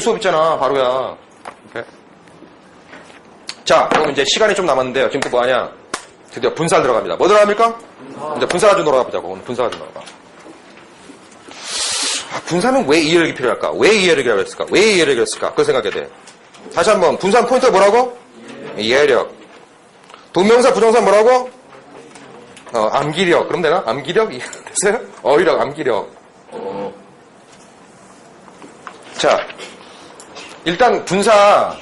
내일 수업 있잖아, 바로야. 오케이. 자, 그럼 이제 시간이 좀 남았는데요. 지금부터 뭐 하냐? 드디어 분사 들어갑니다. 뭐 들어갑니까? 이제 분사 가지고 놀아가 보자고. 오늘 분사 가지고 놀아가. 아, 분사는 왜 이해력이 필요할까? 왜 이해력이라고 했을까? 왜 이해력이라고 했을까? 그걸 생각해야 돼. 다시 한번, 분사 포인트가 뭐라고? 이해력. 동명사, 부정사 뭐라고? 어, 암기력. 그럼 되나? 암기력? 됐어요? 어휘력, 암기력. 자, 일단 분사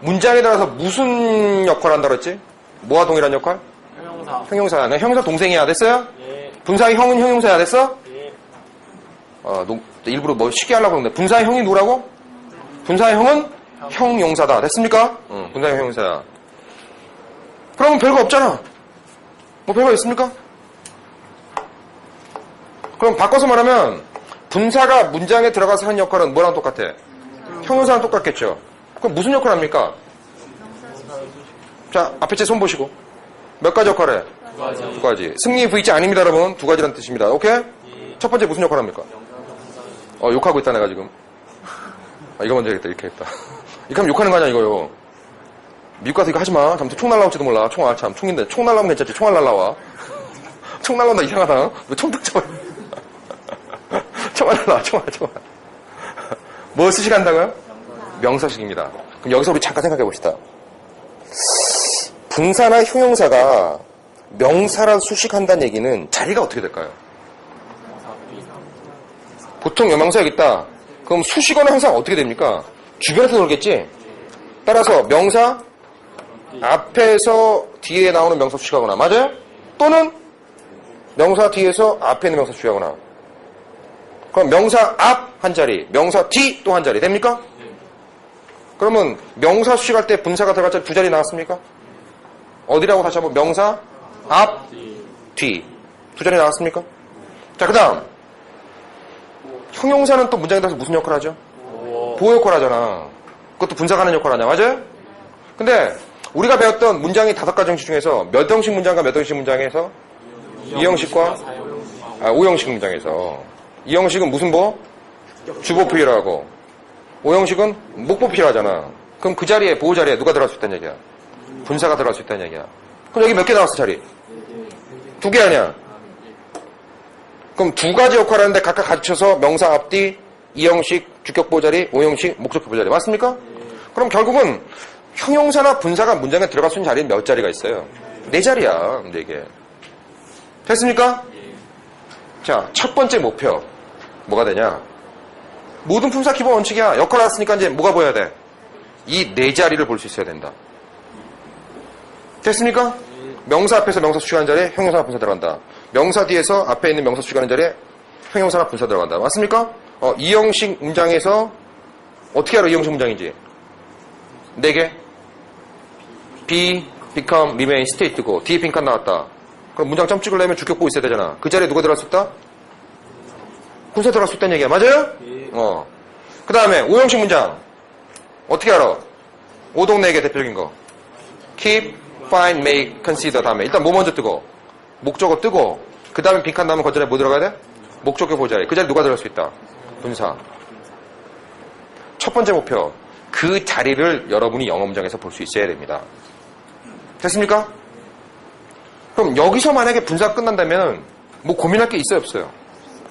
문장에 따라서 무슨 역할을 한다고 했지? 뭐와 동일한 역할? 형용사. 형용사. 네, 형용사 동생이야. 됐어요? 예. 분사의 형은 형용사야. 됐어? 예. 어, 농- 일부러 뭐 쉽게 하려고 그러는데 분사의 형이 누구라고? 분사의 형은 형 용사다. 됐습니까? 응, 분사의 형용사야. 그러면 별거 없잖아. 뭐 별거 있습니까? 그럼 바꿔서 말하면 분사가 문장에 들어가서 하는 역할은 뭐랑 똑같아? 형용사랑 똑같겠죠. 그럼 무슨 역할 합니까? 자, 앞에 제 손 보시고. 몇 가지 역할 해? 두 가지. 두 가지. 승리 V자 아닙니다, 여러분. 두 가지란 뜻입니다. 오케이? 첫 번째 무슨 역할 합니까? 어, 욕하고 있다, 내가 지금. 아, 이거 먼저 해야겠다, 이렇게 했다. 이렇게 하면 욕하는 거 아니야, 이거요. 미국 가서 이거 하지 마. 잘못해 총 날라올지도 몰라. 총, 아, 참. 총인데. 총 날라오면 괜찮지. 총알 날라와. 총 날라온다, 이상하다. 왜총 득점. 총알 날라와, 총알, 총알. 뭐 수식한다고요? 명사식입니다. 그럼 여기서 우리 잠깐 생각해 봅시다. 분사나 형용사가 명사라 수식한다는 얘기는 자리가 어떻게 될까요? 보통 여명사 여기 있다. 그럼 수식어는 항상 어떻게 됩니까? 주변에서 놀겠지? 따라서 명사 앞에서 뒤에 나오는 명사 수식하거나 맞아요? 또는 명사 뒤에서 앞에 있는 명사 수식하거나 그럼 명사 앞 한 자리, 명사 뒤 또 한 자리 됩니까? 그러면 명사 수식할 때 분사가 들어갈 자리 두 자리 나왔습니까? 어디라고 다시 한번 명사 앞, 뒤. 두 자리 나왔습니까? 자, 그 다음. 형용사는 또 문장에 따라서 무슨 역할을 하죠? 오. 보호 역할 하잖아. 그것도 분사가 하는 역할 하냐, 맞아요? 근데 우리가 배웠던 문장이 다섯 가지 형식 중에서 몇 형식 문장과 몇 형식 문장에서 이 형식과 아, 5형식 문장에서 이 형식은 무슨 보? 주보필이라고. 5형식은 목보필하잖아. 그럼 그 자리에 보호 자리에 누가 들어갈 수 있다는 얘기야? 분사가 들어갈 수 있다는 얘기야. 그럼 여기 몇 개 나왔어 자리? 두 개 아니야? 그럼 두 가지 역할을 하는데 각각 갖춰서 명사 앞뒤, 이형식 주격 보자리, 오형식 목적격 보자리 맞습니까? 그럼 결국은 형용사나 분사가 문장에 들어갈 수 있는 자리는 몇 자리가 있어요? 네 자리야, 네 개. 됐습니까? 자, 첫 번째 목표 뭐가 되냐? 모든 품사 기본 원칙이야. 역할 알았으니까 이제 뭐가 보여야 돼? 이 네 자리를 볼 수 있어야 된다. 됐습니까? 명사 앞에서 명사 수식하는 자리에 형용사나 분사 들어간다. 명사 뒤에서 앞에 있는 명사 수식하는 자리에 형용사나 분사 들어간다. 맞습니까? 어, 이 형식 문장에서 어떻게 알아 이 형식 문장인지? 네 개. be, become, remain, state고 뒤에 빈칸 나왔다. 그럼 문장 점 찍으려면 주격보 있어야 되잖아. 그 자리에 누가 들어갈 수 있다? 분사 들어갈 수 있다는 얘기야. 맞아요? 어. 그 다음에 오형식 문장. 어떻게 알아? 오동 네개 대표적인 거. keep, find, make, consider 다음에 일단 뭐 먼저 뜨고 목적어 뜨고 그 다음에 빈칸 나면 그 자리에 뭐 들어가야 돼? 목적어 보자리 그 자리에 누가 들어갈 수 있다? 분사 첫 번째 목표 그 자리를 여러분이 영어 문장에서 볼 수 있어야 됩니다 됐습니까? 그럼 여기서 만약에 분사가 끝난다면 뭐 고민할 게 있어요 없어요?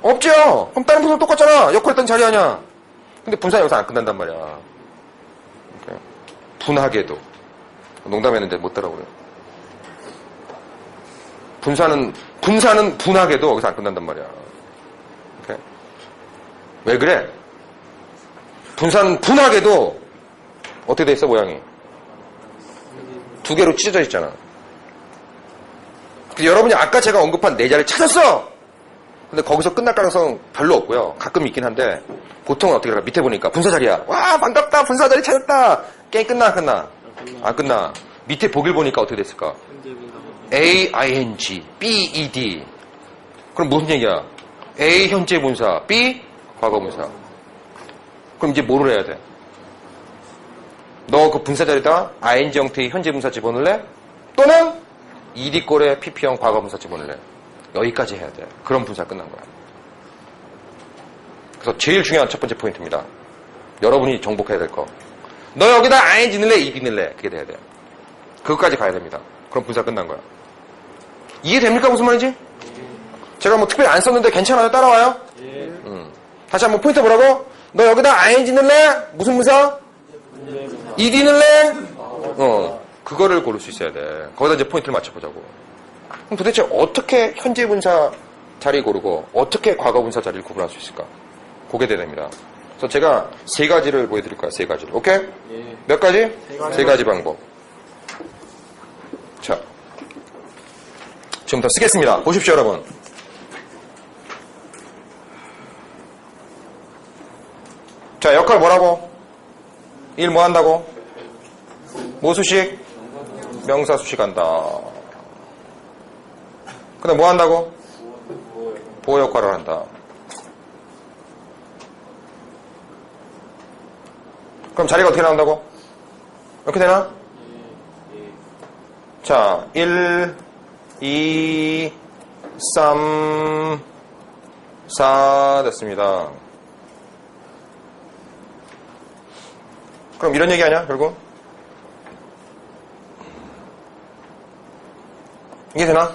없죠 그럼 다른 분사 똑같잖아 역할했던 자리 아니야 근데 분사 여기서 안 끝난단 말이야 분하게도 농담했는데 못 따라오고요. 분사는 분사는 분하게도 여기서 안 끝난단 말이야. 왜 그래? 분사는 분하게도 어떻게 돼 있어 모양이? 두 개로 찢어져 있잖아. 그래서 여러분이 아까 제가 언급한 네 자리를 찾았어. 근데 거기서 끝날 가능성 별로 없고요. 가끔 있긴 한데 보통은 어떻게 할까? 밑에 보니까 분사 자리야. 와 반갑다 분사 자리 찾았다. 게임 끝나 안 끝나? 안 끝나. 밑에 보길 보니까 어떻게 됐을까? 현재 분사고. A, I-N-G, B, E, D. 그럼 무슨 얘기야? A, 현재 분사, B, 과거 분사. 그럼 이제 뭐를 해야 돼? 너 그 분사 자리에다 ING 형태의 현재 분사 집어넣을래? 또는 ED 꼴에 PP형 과거 분사 집어넣을래? 여기까지 해야 돼. 그럼 분사 끝난 거야. 그래서 제일 중요한 첫 번째 포인트입니다. 여러분이 정복해야 될 거. 너 여기다 ing 넣을래? ed 넣을래? 그게 돼야 돼요. 그것까지 가야 됩니다. 그럼 분사 끝난 거야. 이해됩니까? 무슨 말인지? 제가 뭐 특별히 안 썼는데 괜찮아요? 따라와요? 음. 다시 한번 포인트 뭐라고? 너 여기다 ing 넣을래? 무슨 분사? ed 넣을래? 어. 그거를 고를 수 있어야 돼. 거기다 이제 포인트를 맞춰보자고. 그럼 도대체 어떻게 현재 분사 자리 고르고 어떻게 과거 분사 자리를 구분할 수 있을까? 그게 돼야 됩니다. 그래서 제가 세 가지를 보여드릴 거야, 세 가지를. 오케이? 몇 가지? 세 가지 방법. 자. 지금부터 쓰겠습니다. 보십시오, 여러분. 자, 역할 뭐라고? 일 뭐 한다고? 뭐 수식? 명사 수식한다. 그 다음 뭐 한다고? 보호 역할을 한다. 그럼 자리가 어떻게 나온다고? 이렇게 되나? 자, 1, 2, 3, 4 됐습니다. 그럼 이런 얘기 아니야, 결국? 이게 되나?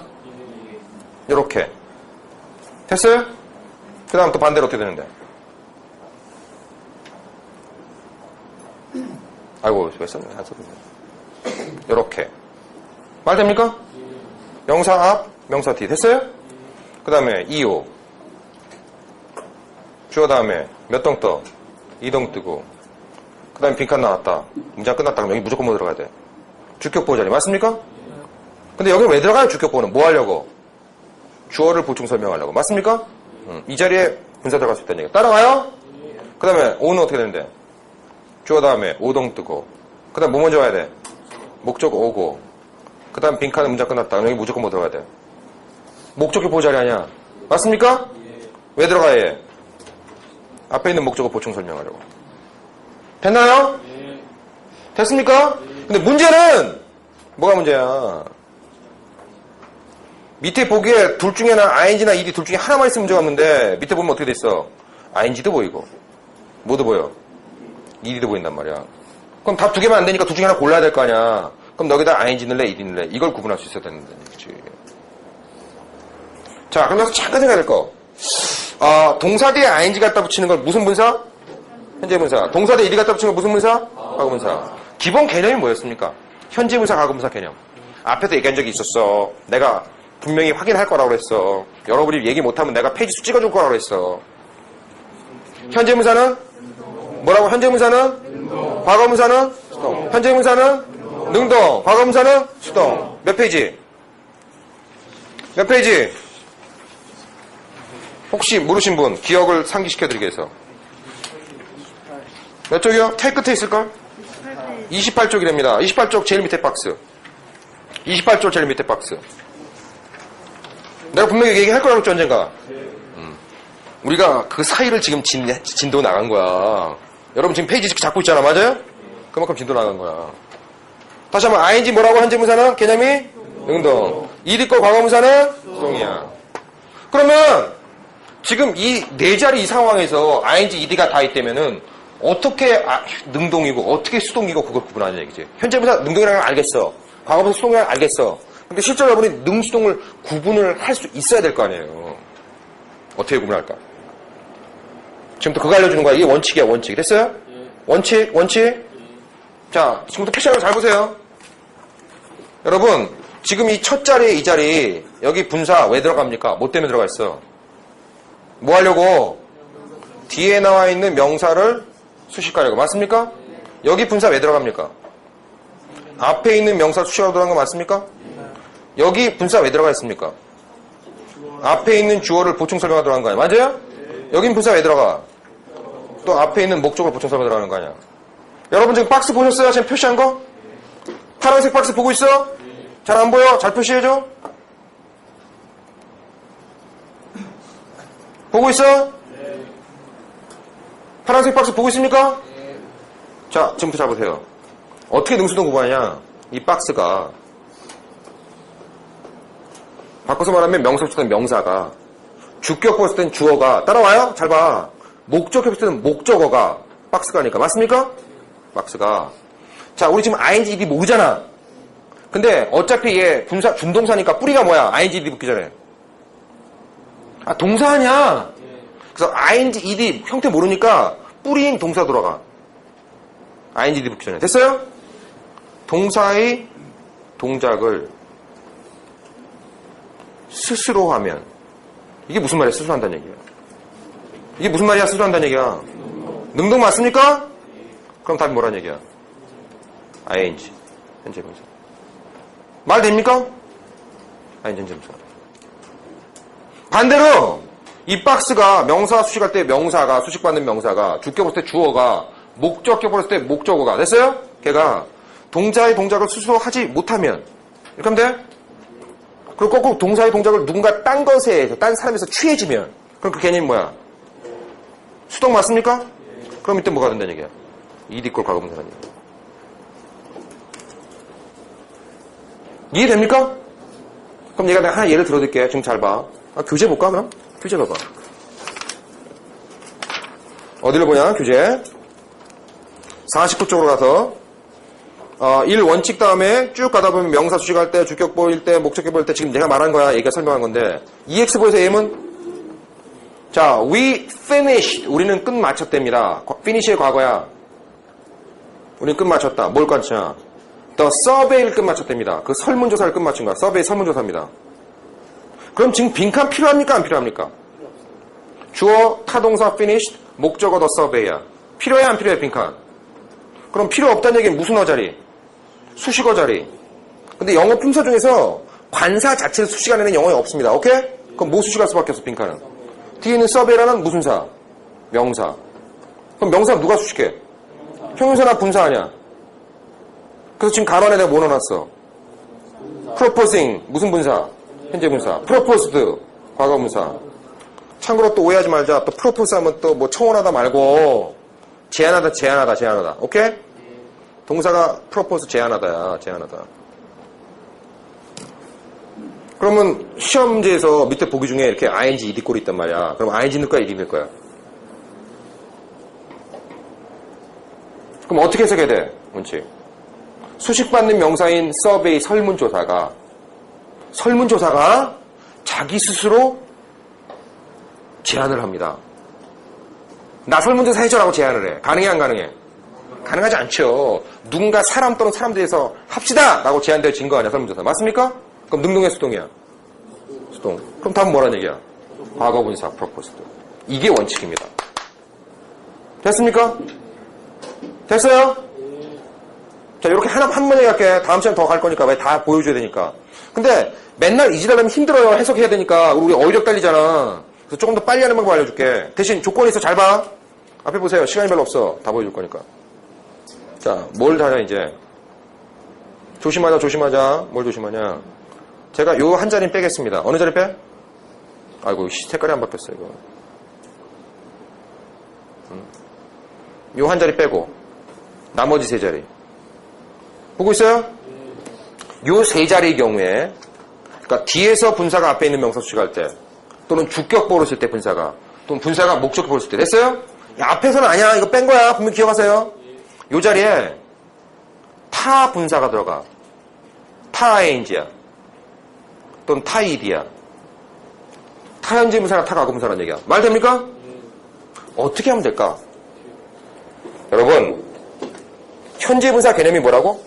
요렇게. 됐어요? 그 다음 또 반대로 어떻게 되는데? 아이고, 왜 썼네? 안 썼네. 요렇게. 말 됩니까? 명사 앞, 명사 뒤. 됐어요? 그 다음에 2호. 주어 다음에 몇 동 떠? 2동 뜨고. 그 다음에 빈칸 나왔다. 문장 끝났다. 그럼 여기 무조건 뭐 들어가야 돼? 주격 보호 자리. 맞습니까? 근데 여기 왜 들어가요? 주격보호는. 뭐 하려고? 주어를 보충 설명하려고. 맞습니까? 음, 이 자리에 분사 들어갈 수 있다는 얘기. 따라가요? 그 다음에 오는 어떻게 되는데? 주어 다음에 오동 뜨고. 그 다음 뭐 먼저 와야 돼? 목적 오고. 그 다음 빈칸은 문장 끝났다. 여기 무조건 뭐 들어가야 돼? 목적이 보호 자리 아니야. 맞습니까? 왜 들어가야 해? 앞에 있는 목적어 보충 설명하려고. 됐나요? 됐습니까? 근데 문제는 뭐가 문제야? 밑에 보기에 둘 중에 하나 ing나 ed 둘 중에 하나만 있으면 문제가 없는데 밑에 보면 어떻게 돼 있어? ing도 보이고 뭐도 보여? ed도 보인단 말이야. 그럼 답 두 개만 안 되니까 둘 중에 하나 골라야 될 거 아니야. 그럼 너기다 ing 넣을래, ed 넣을래? 이걸 구분할 수 있어야 되는 얘기지. 자, 그럼 여기서 잠깐 생각해야 될 거. 아, 동사 뒤에 ing 갖다 붙이는 건 무슨 분사? 현재 분사. 동사 뒤에 ed 갖다 붙이는 건 무슨 분사? 과거 분사. 기본 개념이 뭐였습니까? 현재 분사, 과거 분사 개념. 앞에도 얘기한 적이 있었어. 내가 분명히 확인할 거라고 그랬어. 여러분이 얘기 못하면 내가 페이지 수 찍어줄 거라고 그랬어. 현재 분사는? 뭐라고? 현재 분사는? 과거 분사는? 수동. 현재 분사는? 능동. 과거 분사는? 수동. 몇 페이지? 몇 페이지? 혹시 모르신 분 기억을 상기시켜드리기 위해서 몇 쪽이요? 태 끝에 있을걸? 28쪽이랍니다. 28쪽 제일 밑에 박스. 28쪽 제일 밑에 박스. 내가 분명히 얘기할 거라고 했죠, 언젠가. 음. 우리가 그 사이를 지금 진, 진도 나간 거야. 여러분 지금 페이지 잡고 있잖아, 맞아요? 그만큼 진도 나간 거야. 다시 한번, ing 뭐라고 현재 문사는? 개념이? 능동. 거 과거문사는? 수동이야. 그러면, 지금 이 네 자리 이 상황에서 ing, ed가 다 있다면은, 어떻게 아, 능동이고, 어떻게 수동이고, 그걸 구분하는 얘기지. 현재 문사 능동이라는 걸 알겠어. 과거문사 수동이라는 걸 알겠어. 근데 실제로 여러분이 능수동을 구분을 할 수 있어야 될 거 아니에요. 어떻게 구분할까? 지금부터 그거 알려주는 거야. 이게 원칙이야, 원칙. 됐어요? 원칙, 원칙. 자, 지금부터 패션을 잘 보세요. 여러분, 지금 이 첫 자리, 이 자리, 여기 분사 왜 들어갑니까? 뭐 때문에 들어가 있어? 뭐 하려고? 뒤에 나와 있는 명사를 수식하려고. 맞습니까? 여기 분사 왜 들어갑니까? 앞에 있는 명사 수식하러 들어간 거 맞습니까? 여기 분사 왜 들어가 있습니까? 앞에 있는 주어를 보충 설명하러 들어간 거 아니야? 맞아요? 여긴 분사 왜 들어가? 또 앞에 있는 목적을 보충 설명 들어가는 거 아니야? 여러분 지금 박스 보셨어요? 지금 표시한 거? 파란색 박스 보고 있어? 잘 안 보여? 잘 표시해줘? 보고 있어? 파란색 박스 보고 있습니까? 자, 지금부터 잘 보세요. 어떻게 능수동 구분하냐? 이 박스가 바꿔서 말하면 명사 붙을 땐 명사가 주격 붙을 땐 주어가 따라와요? 잘 봐. 목적격 붙을 때는 목적어가 박스가니까. 맞습니까? 박스가. 자, 우리 지금 ing, ed 모르잖아. 근데 어차피 얘 분사, 준동사니까 뿌리가 뭐야? ing, ed 붙기 전에. 아, 동사 아니야. 그래서 ing, ed 형태 모르니까 뿌리인 동사 돌아가. ing, ed 붙기 전에. 됐어요? 동사의 동작을 스스로 하면. 이게 무슨 말이야? 스스로 한다는 얘기야. 이게 무슨 말이야? 스스로 한다는 얘기야. 능동 맞습니까? 그럼 답이 뭐라는 얘기야? ing. 현재 분사. 말 됩니까? ing 현재 분사. 반대로 이 박스가 명사 수식할 때 명사가 수식받는 명사가 주격 볼때 주어가 목적격 볼때 목적어가 됐어요? 걔가 동자의 동작을 스스로 하지 못하면 이렇게 하면 돼? 그리고 꼭꼭 동사의 동작을 누군가 딴 것에 의해서 딴 사람에서 취해지면 그럼 그 개념이 뭐야? 수동 맞습니까? 그럼 이때 뭐가 된다는 얘기야? 이디콜 과거분사라는 얘기야. 이해됩니까? 그럼 얘가 내가 하나 예를 들어드릴게. 지금 잘 봐. 아, 교재 볼까, 그럼? 교재 봐봐. 어디를 보냐, 교재. 49쪽으로 가서, 어, 1 원칙 다음에 쭉 가다 보면 명사 수식할 때, 주격 보일 때, 목적격 보일 때, 지금 내가 말한 거야. 얘가 설명한 건데, EX 보에서 M은? 자, we finished. 우리는 끝 마쳤답니다. 과- finish의 과거야. 우리는 끝 마쳤다. 뭘 끝마쳤냐? The survey를 끝마쳤답니다. 그 설문조사를 끝마친 거야. survey 설문조사입니다. 그럼 지금 빈칸 필요합니까? 안 필요합니까? 주어, 타동사, finished, 목적어, the survey야. 필요해, 안 필요해, 빈칸? 그럼 필요 없다는 얘기는 무슨 어 자리? 수식어 자리. 근데 영어 품사 중에서 관사 자체를 수식하는 영어에 없습니다. 오케이? 그럼 뭐 수식할 수밖에 없어, 빈칸은? 뒤에 있는 survey라는 무슨 사? 명사. 그럼 명사 누가 수식해? 형용사나 분사 아니야? 그래서 지금 가로 안에 내가 뭐 넣어놨어? proposing 무슨 분사? 현재 분사. proposed 과거 분사. 참고로 또 오해하지 말자. 또 propose 하면 또 뭐 청원하다 말고 제안하다 제안하다 제안하다. 오케이? 동사가 propose 제안하다야 제안하다. 그러면 시험 문제에서 밑에 보기 중에 이렇게 ing ed 꼴이 있단 말이야. 그럼 ing 넣을 거야, ed 넣을 거야? 그럼 어떻게 해석해야 돼? 원칙. 수식받는 명사인 서베이 설문조사가 설문조사가 자기 스스로 제안을 합니다. 나 설문조사 해줘라고 제안을 해. 가능해 안 가능해? 가능하지 않죠. 누군가 사람 또는 사람들에서 합시다! 라고 제안될 증거 아니야 설문조사. 맞습니까? 그럼 능동의 수동이야. 수동. 그럼 답은 뭐라는 얘기야? 과거 분사 프로포스드. 이게 원칙입니다. 됐습니까? 됐어요? 자, 이렇게 하나, 한 번에 갈게. 다음 시간 더 갈 거니까. 왜 다 보여줘야 되니까. 근데 맨날 이지라면 힘들어요. 해석해야 되니까. 우리 어휘력 딸리잖아. 그래서 조금 더 빨리 하는 방법 알려줄게. 대신 조건이 있어. 잘 봐. 앞에 보세요. 시간이 별로 없어. 다 보여줄 거니까. 자, 뭘 하냐, 이제. 조심하자, 조심하자. 뭘 조심하냐. 제가 요 한 자리 빼겠습니다. 어느 자리 빼? 아이고, 씨, 색깔이 안 바뀌었어, 이거. 요 한 자리 빼고. 나머지 세 자리. 보고 있어요? 요 세 자리의 경우에, 그러니까 뒤에서 분사가 앞에 있는 명사 수식할 때, 또는 주격보로 쓸때 분사가, 또는 분사가 목적보로 쓸 때, 됐어요? 야, 앞에서는 아니야. 이거 뺀 거야. 분명히 기억하세요. 요 자리에 타 분사가 들어가. 타 ing야. 또는 타이디야. 타현재 분사나 타가고 분사라는 얘기야. 말 됩니까? 어떻게 하면 될까? 여러분, 현재 분사 개념이 뭐라고?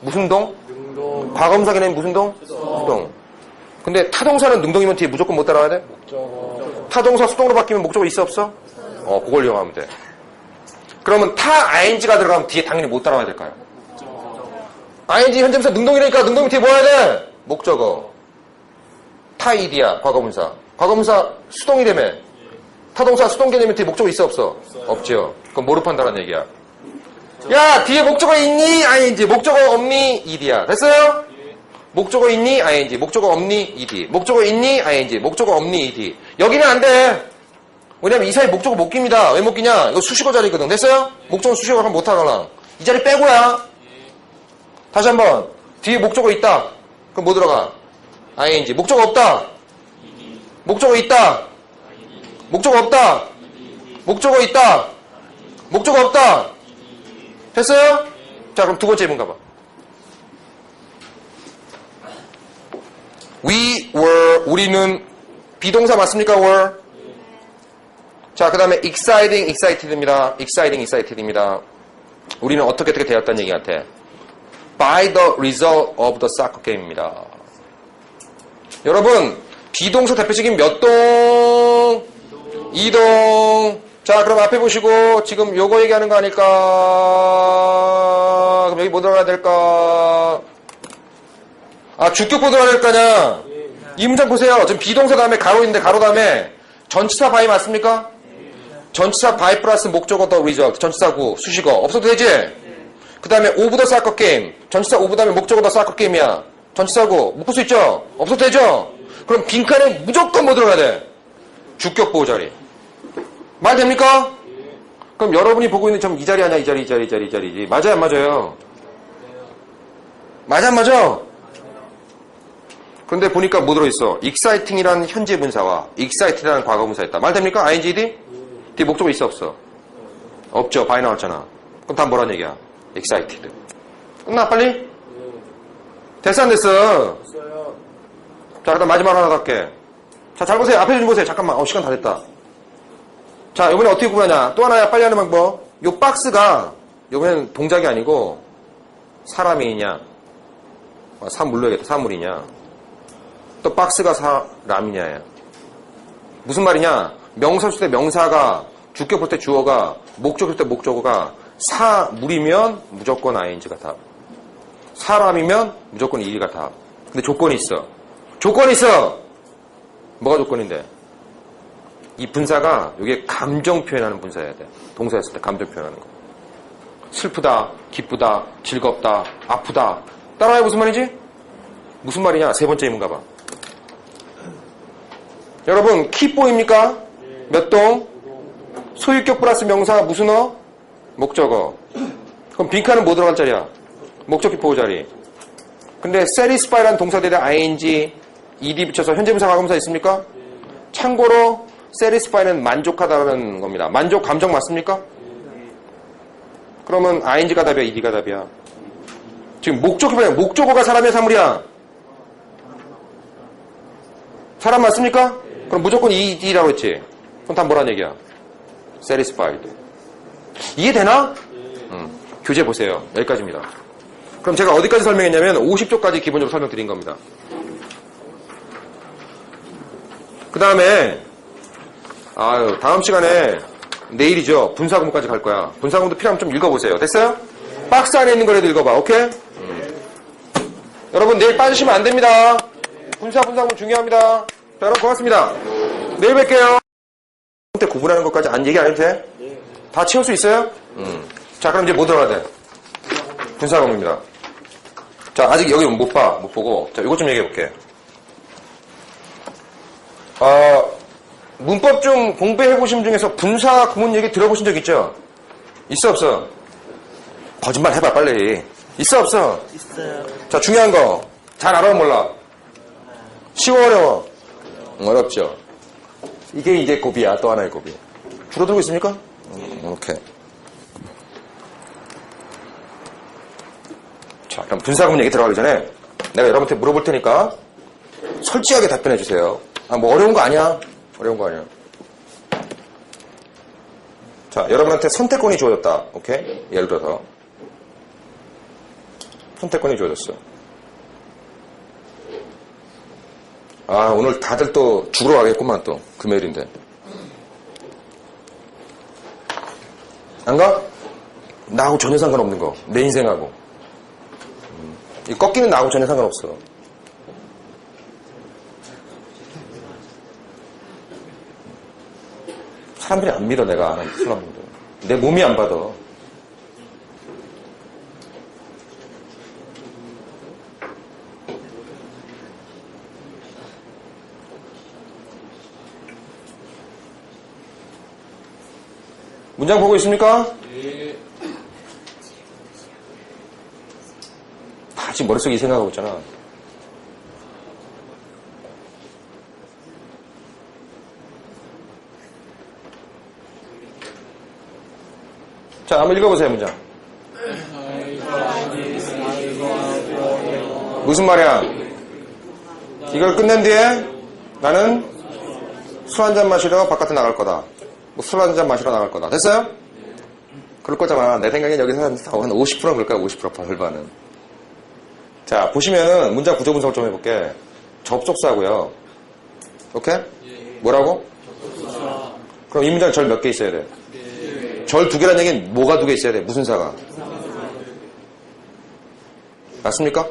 무슨 동? 능동, 과거분사 개념이 무슨 동? 수동. 근데 타동사는 능동이면 뒤에 무조건 못 따라와야 돼? 목적어, 타동사 수동으로 바뀌면 목적어 있어 없어? 어, 그걸 이용하면 돼. 그러면 타 ing가 들어가면 뒤에 당연히 못 따라와야 될까요? ing 현재분사 능동이니까 능동이 뒤에 뭐 해야 돼? 목적어. 타이디야 과거분사. 과거분사 수동이 되며 타동사 수동 개념이 뒤에 목적어 있어 없어? 없죠. 그럼 뭐로 판단하는 얘기야? 야 뒤에 목적어 있니? ing 목적어 없니? ed야 됐어요? 목적어 있니? ing 목적어 없니? ed 목적어 있니? ing 목적어 없니? ed 여기는 안 돼. 왜냐면 이 사이 목적어 못 낍니다. 왜 못 끼냐? 이거 수식어 자리거든. 됐어요? 목적어 수식어 하면 못 하거나. 이 자리 빼고야. 다시 한번. 뒤에 목적어 있다. 그럼 뭐 들어가? ing. 목적어 없다. 목적어 있다. 목적어 없다. 목적어 있다. 목적 없다. 됐어요? 자, 그럼 두 번째 문 가봐. We were, 우리는 비동사 맞습니까? were? 자, 그 다음에 exciting, excited입니다. exciting, excited입니다. 우리는 어떻게 어떻게 되었다는 얘기 같아. by the result of the soccer game입니다. 여러분, 비동사 대표적인 몇 동? 이동. 자, 그럼 앞에 보시고 지금 요거 얘기하는 거 아닐까? 그럼 여기 뭐 들어가야 될까? 아, 주격보 들어가야 될 거냐? 이 문장 보세요. 지금 비동사 다음에 가로 있는데 가로 다음에 전치사 바이 맞습니까? 전치사 바이 플러스 목적어 더 리저트. 전치사 구 수식어. 없어도 되지? 그 다음에 오브 더 사커 게임. 전치사 오브 다음에 목적어 더 사커 게임이야. 전치사고 못볼수 있죠? 없어도 되죠? 그럼 빈칸에 무조건 뭐 들어가야 돼? 주격 보호 자리. 말 됩니까? 그럼 여러분이 보고 있는 점 이 자리 아니야? 이 자리, 이 자리, 이 자리, 이 자리지. 맞아요, 안 맞아요? 맞아, 안 맞아? 그런데 보니까 뭐 들어있어? exciting이라는 현재 분사와 excited라는 과거 분사 있다. 말 됩니까? ingd? 뒤에 목적어 있어, 없어? 없죠. 바이 나왔잖아. 그럼 다 뭐란 얘기야? excited. 끝나, 빨리? 됐어, 안 됐어? 자, 그다음 마지막 하나 갈게. 자, 잘 보세요. 앞에 좀 보세요. 잠깐만. 어, 시간 다 됐다. 자, 이번에 어떻게 구하냐? 또 하나 빨리 하는 방법. 요 박스가, 이번엔 동작이 아니고, 사람이냐, 아, 사물로야겠다. 사물이냐. 또 박스가 사람이냐야. 무슨 말이냐? 명사 쓸때 명사가, 주격 볼 때 주어가, 목적 쓸때 목적어가 사물이면 무조건 ing가 답. 사람이면 무조건 이가 답. 근데 조건이 있어. 조건이 있어! 뭐가 조건인데? 이 분사가 이게 감정 표현하는 분사여야 돼. 동사였을 때 감정 표현하는 거. 슬프다, 기쁘다, 즐겁다, 아프다. 따라해 무슨 말이지? 무슨 말이냐? 세 번째 의문가 봐. 여러분, 키 보입니까? 몇 동? 소유격 플러스 명사 무슨 어? 목적어. 그럼 빈칸은 뭐 들어갈 자리야? 목적기 보호 자리. 근데 satisfy라는 동사 대대 ing, ed 붙여서 현재 분사 과거분사 있습니까? 참고로 satisfy는 만족하다는 겁니다. 만족 감정 맞습니까? 그러면 ing가 답이야, ed가 답이야. 지금 뭐야? 목적어가 사람이야, 사물이야? 사람 맞습니까? 그럼 무조건 ed라고 했지. 그럼 다 뭐란 얘기야? satisfied. 이해되나? 음, 교재 보세요. 여기까지입니다. 그럼 제가 어디까지 설명했냐면 50조까지 기본적으로 설명드린 겁니다. 그 다음에 아유 다음 시간에 내일이죠. 분사구문까지 갈 거야. 분사구문도 필요하면 좀 읽어보세요. 됐어요? 박스 안에 있는 거라도 읽어봐. 오케이? 음. 여러분 내일 빠지시면 안 됩니다. 분사 분사구문 중요합니다. 자, 여러분 고맙습니다. 내일 뵐게요. 때 구분하는 것까지 안 얘기 안 해도 돼? 다 채울 수 있어요? 음. 자 그럼 이제 뭐 들어가야 돼? 분사구문입니다. 자, 아직 여기 못 봐, 못 보고. 자, 이것 좀 얘기해 볼게. 어, 문법 좀 공부해 보신 분 중에서 분사 구문 얘기 들어보신 적 있죠? 있어, 없어? 거짓말 해봐, 빨리. 있어, 없어? 있어요. 자, 중요한 거. 잘 알아, 몰라? 쉬워, 어려워? 음, 어렵죠. 이게 이제 고비야, 또 하나의 고비. 줄어들고 있습니까? 음, 오케이. 자, 그럼 분사구문 얘기 들어가기 전에 내가 여러분한테 물어볼 테니까 솔직하게 답변해 주세요. 아, 뭐 어려운 거 아니야? 어려운 거 아니야. 자, 여러분한테 선택권이 주어졌다. 오케이? 예를 들어서 선택권이 주어졌어. 아, 오늘 다들 또 죽으러 가겠구만 또 금요일인데. 안 가? 나하고 전혀 상관없는 거. 내 인생하고. 이 꺾이는 나하고 전혀 상관없어. 사람들이 안 믿어, 내가 안 하는 사람들. 내 몸이 안 받아. 문장 보고 있습니까? 다 지금 머릿속에 이 생각하고 있잖아. 자, 한번 읽어보세요, 문장. 무슨 말이야? 이걸 끝낸 뒤에 나는 술 한 잔 마시러 바깥에 나갈 거다. 뭐 술 한 잔 마시러 나갈 거다. 됐어요? 그럴 거잖아. 내 생각엔 여기서 한50% 그럴 거야, 50% 절반은. 자, 보시면 문장 구조 분석을 좀 해볼게. 접속사고요. 오케이? 뭐라고? 그럼 이 문장 절 몇 개 있어야 돼? 절두 개란 얘기는 뭐가 두 개 있어야 돼? 무슨 사가? 맞습니까?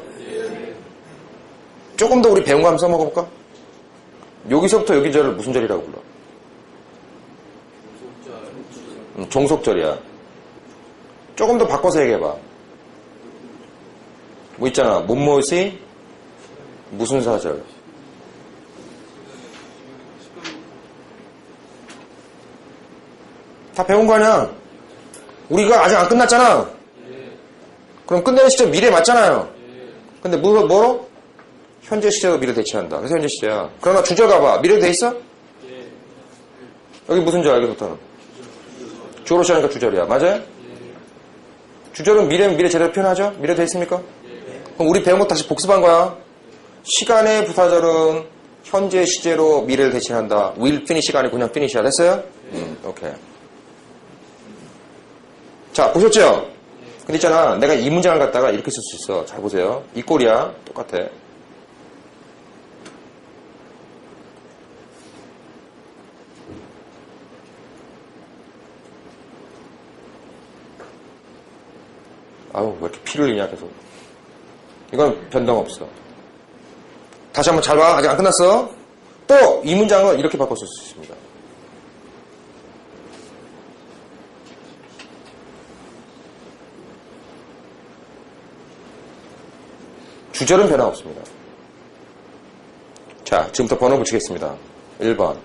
조금 더 우리 배운 거 한번 써먹어볼까? 여기서부터 여기 절을 무슨 절이라고 불러? 음, 종속절이야. 조금 더 바꿔서 얘기해봐. 뭐 있잖아. 못못이 무슨 사절. 다 배운 거 아니야? 우리가 아직 안 끝났잖아. 그럼 끝내는 시점 미래 맞잖아요. 근데 뭐, 뭐로? 현재 시제로 미래 대체한다. 그래서 현재 시제야. 그러나 주절 가봐. 미래 돼 있어? 여기 무슨 절, 여기부터는? 주어로 시작하니까 주절이야. 맞아요? 주절은 미래는 미래 제대로 표현하죠? 미래 돼 있습니까? 그럼 우리 배운 거 다시 복습한 거야. 시간의 부사절은 현재 시제로 미래를 대체한다. will finish가 아니고 그냥 finish야. 됐어요? 음, 오케이. 자, 보셨죠? 근데 있잖아. 내가 이 문장을 갖다가 이렇게 쓸 수 있어. 잘 보세요. 이 꼴이야. 똑같아. 아우, 왜 이렇게 피를 흘리냐, 계속. 이건 변동 없어. 다시 한번 잘 봐. 아직 안 끝났어. 또 이 문장을 이렇게 쓸수 있습니다. 주절은 변화 없습니다. 자, 지금부터 번호 붙이겠습니다. 1번,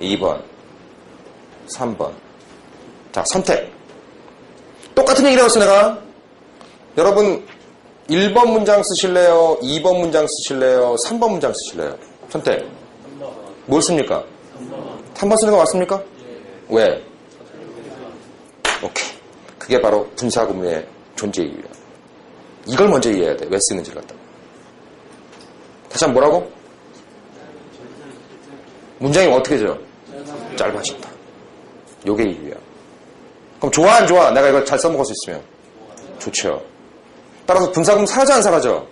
2번, 3번. 자, 선택. 똑같은 얘기를 했어, 내가. 여러분, 1번 문장 쓰실래요? 2번 문장 쓰실래요? 3번 문장 쓰실래요? 선택. 뭘 씁니까? 3번 쓰는 거 맞습니까? 왜? 오케이. 그게 바로 분사구문의 존재 이유야. 이걸 먼저 이해해야 돼. 왜 쓰는지를 갖다. 다시 한번 뭐라고? 문장이 어떻게 져? 짧아진다. 요게 이유야. 그럼 좋아 안 좋아? 내가 이걸 잘 써먹을 수 있으면 좋죠. 따라서 분사금 사라져 안 사라져?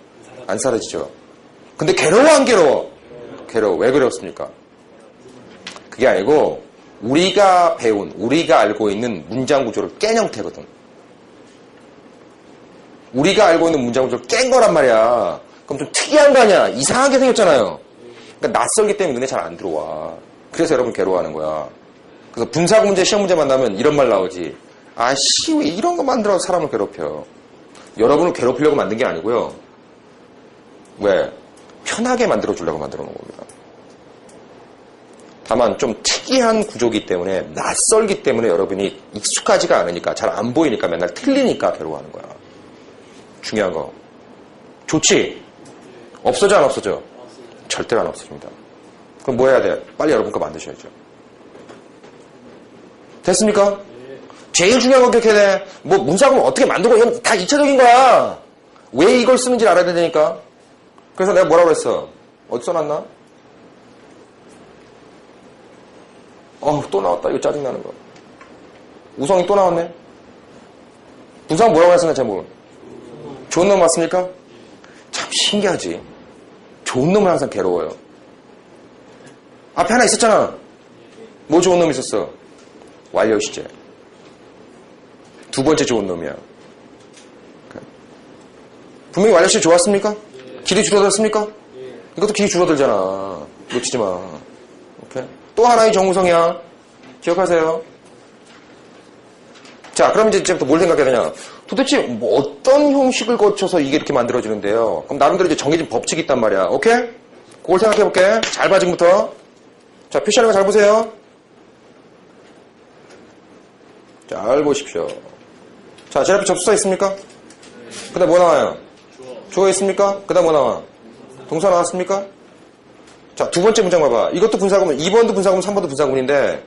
안 사라지죠. 근데 괴로워 안 괴로워? 괴로워. 왜 괴롭습니까? 그게 아니고 우리가 배운 우리가 알고 있는 문장 구조를 깬 형태거든. 우리가 알고 있는 문장 구조를 깬 거란 말이야. 그럼 좀 특이한 거 아니야? 이상하게 생겼잖아요. 그러니까 낯설기 때문에 눈에 잘 안 들어와. 그래서 여러분 괴로워하는 거야. 그래서 분사구 문제, 시험 문제 만나면 이런 말 나오지. 아씨, 왜 이런 거 만들어서 사람을 괴롭혀. 여러분을 괴롭히려고 만든 게 아니고요. 왜? 편하게 만들어 주려고 만들어 놓은 겁니다. 다만 좀 특이한 구조기 때문에 낯설기 때문에 여러분이 익숙하지가 않으니까 잘 안 보이니까 맨날 틀리니까 괴로워하는 거야. 중요한 거. 좋지? 없어져 안 없어져? 절대로 안 없어집니다. 그럼 뭐 해야 돼? 빨리 여러분 거 만드셔야죠. 됐습니까? 제일 중요한 건 그렇게 돼. 뭐 문사구문 어떻게 만들고 이건 다 2차적인 거야. 왜 이걸 쓰는지 알아야 되니까. 그래서 내가 뭐라고 했어? 어디 써놨나? 어, 또 나왔다. 이거 짜증나는 거. 우성이 또 나왔네. 부상 뭐라고 했었나 제목은? 좋은 놈 맞습니까? 참 신기하지. 좋은 놈은 항상 괴로워요. 앞에 하나 있었잖아. 뭐 좋은 놈 있었어? 완료 시제. 두 번째 좋은 놈이야. 분명히 완료 시제 좋았습니까? 길이 줄어들었습니까? 이것도 길이 줄어들잖아. 놓치지 마. 오케이? 또 하나의 정우성이야. 기억하세요. 자, 그럼 이제 이제부터 뭘 생각해야 되냐? 도대체 뭐 어떤 형식을 거쳐서 이게 이렇게 만들어지는데요? 그럼 나름대로 이제 정해진 법칙이 있단 말이야. 오케이? 그걸 생각해 볼게. 잘 봐, 지금부터. 자, 표시하는 거 잘 보세요. 잘 보십시오. 자, 제 앞에 접수사 있습니까? 그 다음 뭐 나와요? 주어 있습니까? 그 다음 뭐 나와? 동사 나왔습니까? 자, 두 번째 문장 봐봐. 이것도 분사구문, 2번도 분사구문, 3번도 분사구문인데,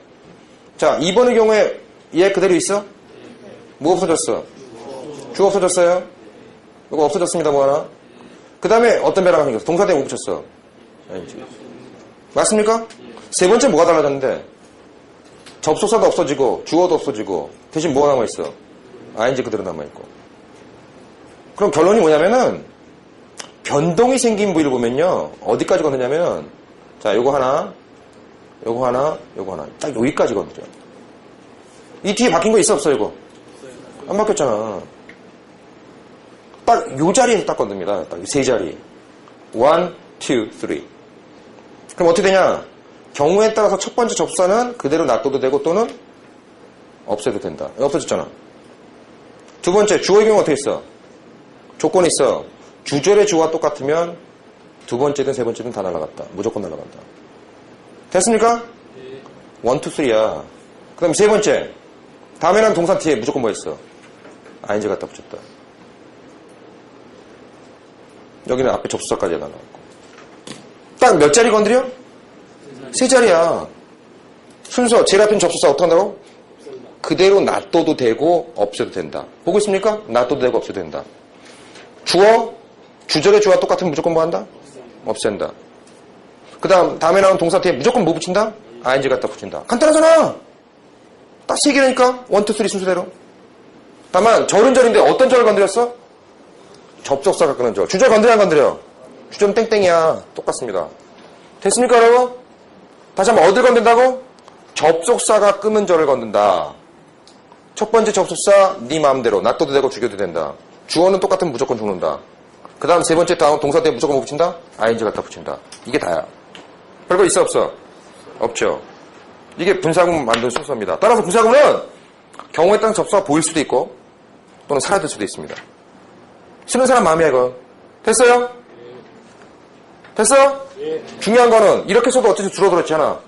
자, 2번의 경우에 얘 그대로 있어? 뭐 없어졌어? 주어 없어졌어요? 이거 없어졌습니다, 뭐 하나? 그 다음에 어떤 변화가 생겼어? 동사대에 못 붙였어. 맞습니까? 세 번째 뭐가 달라졌는데? 접속사도 없어지고, 주어도 없어지고, 대신 뭐가 남아있어? ing 그대로 남아있고. 그럼 결론이 뭐냐면은, 변동이 생긴 부위를 보면요, 어디까지 건드냐면은, 자, 요거 하나, 요거 하나, 요거 하나. 딱 여기까지 건드려. 이 뒤에 바뀐 거 있어, 없어, 이거? 안 바뀌었잖아. 딱 요 자리에서 딱 건듭니다. 딱 세 자리. one, two, three. 그럼 어떻게 되냐? 경우에 따라서 첫 번째 접사는 그대로 놔둬도 되고 또는 없애도 된다. 없어졌잖아. 두 번째, 주어의 경우 어떻게 있어? 조건이 있어. 주절의 주어가 똑같으면 두 번째든 세 번째든 다 날아갔다. 무조건 날아간다. 됐습니까? 원, 투, 쓰리야. 그 다음에 세 번째. 다음에는 동사 뒤에 무조건 뭐 있어? ing 갖다 붙였다. 여기는 앞에 접수사까지 날아갔고. 딱 몇 자리 건드려? 세 자리야. 순서, 제일 앞엔 접수사 어떻게 한다고? 그대로 놔둬도 되고 없애도 된다. 보고 있습니까? 놔둬도 되고 없애도 된다. 주어, 주절의 주어와 똑같으면 무조건 뭐 한다? 없앤다. 그 다음, 다음에 나오는 동사 뒤에 무조건 뭐 붙인다? ing 갖다 붙인다. 간단하잖아! 딱 세 개니까, 원, 투, 쓰리 순서대로. 다만, 절은 절인데 어떤 절을 건드렸어? 접속사가 끄는 절. 주절 건드려, 안 건드려? 주절은 땡땡이야. 똑같습니다. 됐습니까, 여러분? 다시 한번 어딜 건든다고? 접속사가 끄는 절을 건든다. 첫 번째 접속사, 네 마음대로. 놔둬도 되고 죽여도 된다. 주어는 똑같으면 무조건 죽는다. 그 다음 세 번째 다음 동사 때 무조건 뭐 붙인다? ing 갖다 붙인다. 이게 다야. 별거 있어, 없어? 없죠. 이게 분사구문 만든 순서입니다. 따라서 분사구문은 경우에 따라 접수가 보일 수도 있고 또는 사라질 수도 있습니다. 쓰는 사람 마음이야 이거. 됐어요? 됐어? 중요한 거는 이렇게 써도 어쨌든 줄어들었지 하나.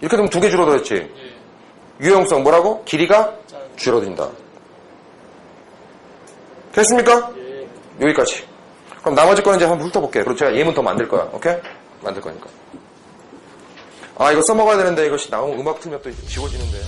이렇게 되면 두 개 줄어들었지. 유용성 뭐라고? 길이가 줄어든다. 됐습니까? 여기까지. 그럼 나머지 거는 이제 한번 훑어볼게요. 그리고 제가 예문 더 만들 거야. 오케이? 만들 거니까. 아, 이거 써먹어야 되는데 이것이 나오면 음악 틀면 또 지워지는데.